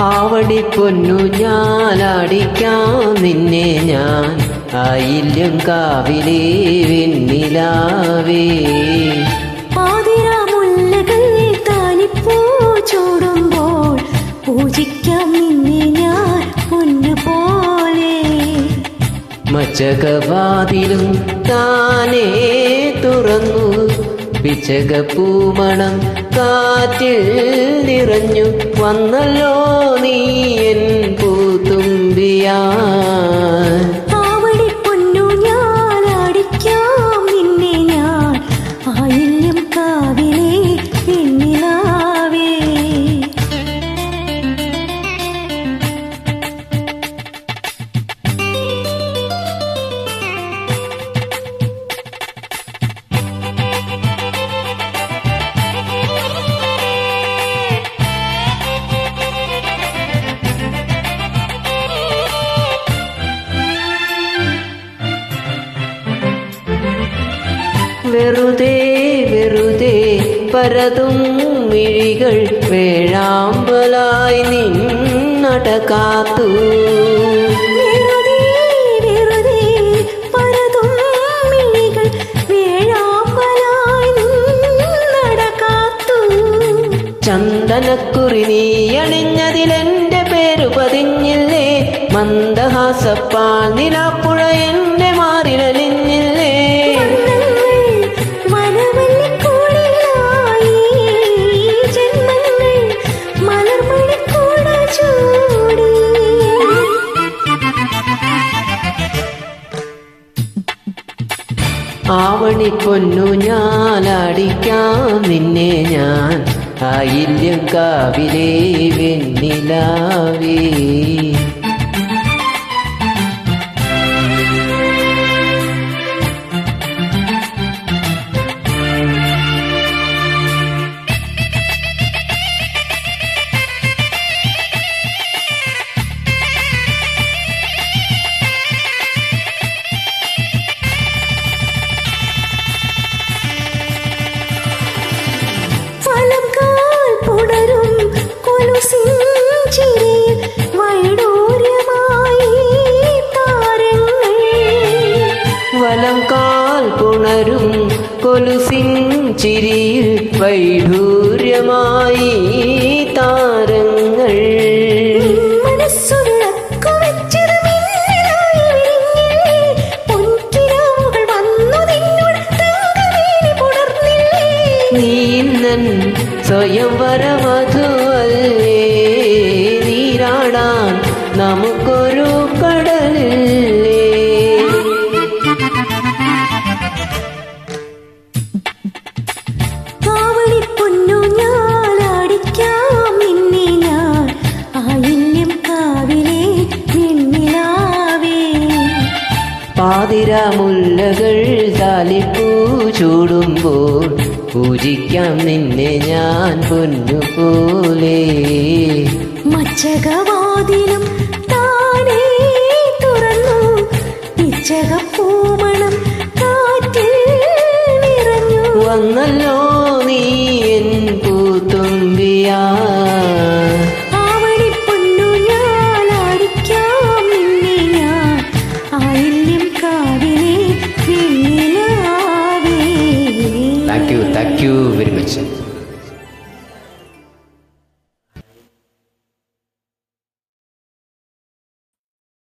ആവടി പൊന്നു ഞാലടിക്കാം നിന്നെ ഞാൻ. ആയില്യം കാവിലേ വെണ്ണിലാവേ. പാതിരാമുല്ലകൾ ചൂടുമ്പോൾ പൂജിക്കാം നിന്നെ ഞാൻ പൊന്നുപോലെ മച്ചകവാതിലും താനേ പിച്ചക പൂമണം കാറ്റിൽ നിറഞ്ഞു വന്നല്ലോ നീ വെറുതെ വെറുതെ പരതും മിഴികൾ വേഴാമ്പലായി നിന്നട കാത്തു ചന്ദനക്കുറി നീ അണിഞ്ഞതിലെന്റെ പേരു പതിഞ്ഞില്ലേ? മന്ദഹാസപ്പാൽ നിലാപ്പുഴ എന്നെ മാറിലലിഞ്ഞില്ലേ ആവണി പൊന്നു ഞാനടിക്കാം നിന്നെ ഞാൻ. ആയില്യം കാവിലേ വെണ്ണിലാവേ. നിന്നോട് തങ്കവേലി വൈഢൂര്യമായി താരങ്ങൾ ഇന്നൻ സ്വയം വരവധുവല്ലേ നീരാടാൻ നമുക്കൊരു പാതിരാമുല്ലകൾ താലിപ്പൂ ചൂടുമ്പോൾ പൂജിക്കാം നിന്നെ ഞാൻ പൊന്നുപോലെ. മച്ചകവാതിലും താനേ തുറന്നു. പിച്ചകപ്പൂമണം കാറ്റിൽ നിറഞ്ഞു. വന്നല്ലോ you very much.